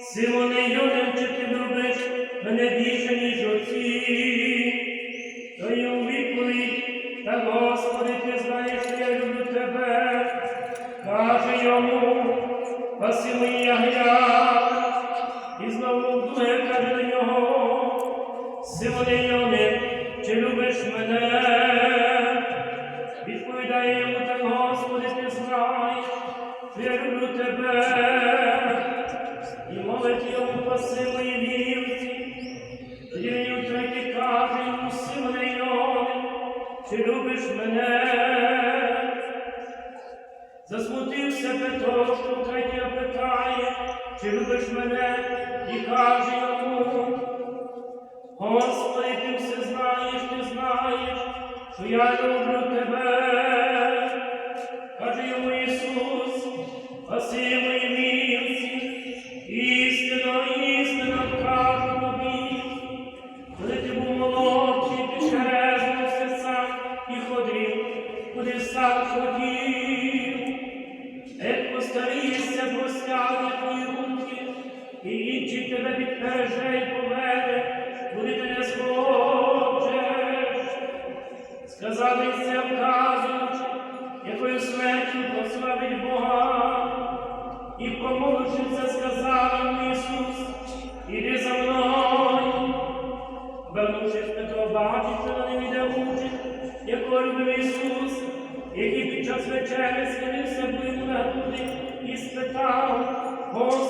Симоне Йоне, чи ти любиш мене більше, ніж оці? То й у відповідь, та Господи, ти знаєш, що я люблю тебе. Каже йому, паси мої ягня. І знову вдруге каже до нього, Симоне Йоне, чи любиш мене? Відповідає йому так, Господи, ти знаєш, що я люблю тебе. Чи любиш мене? Засмутився Петро, що втретє питає, чи любиш мене, і каже йому, Господи, все знаєш, ти знаєш, що я люблю тебе. Каже йому Ісус, паси мої куди сам хотів. Як постарієшся, простягне твої руки, і інші тебе підпереже й поведе, куди ти не схочеш. Сказали це вказуючи, якою смертю прославить Бога. І промовивши це, сказав Ісус, іди за мною. Вернувшись, Петро бачить, що на ним іде учить, якого любив Ісус, вечері схилився бо на груди і спитав, Господи,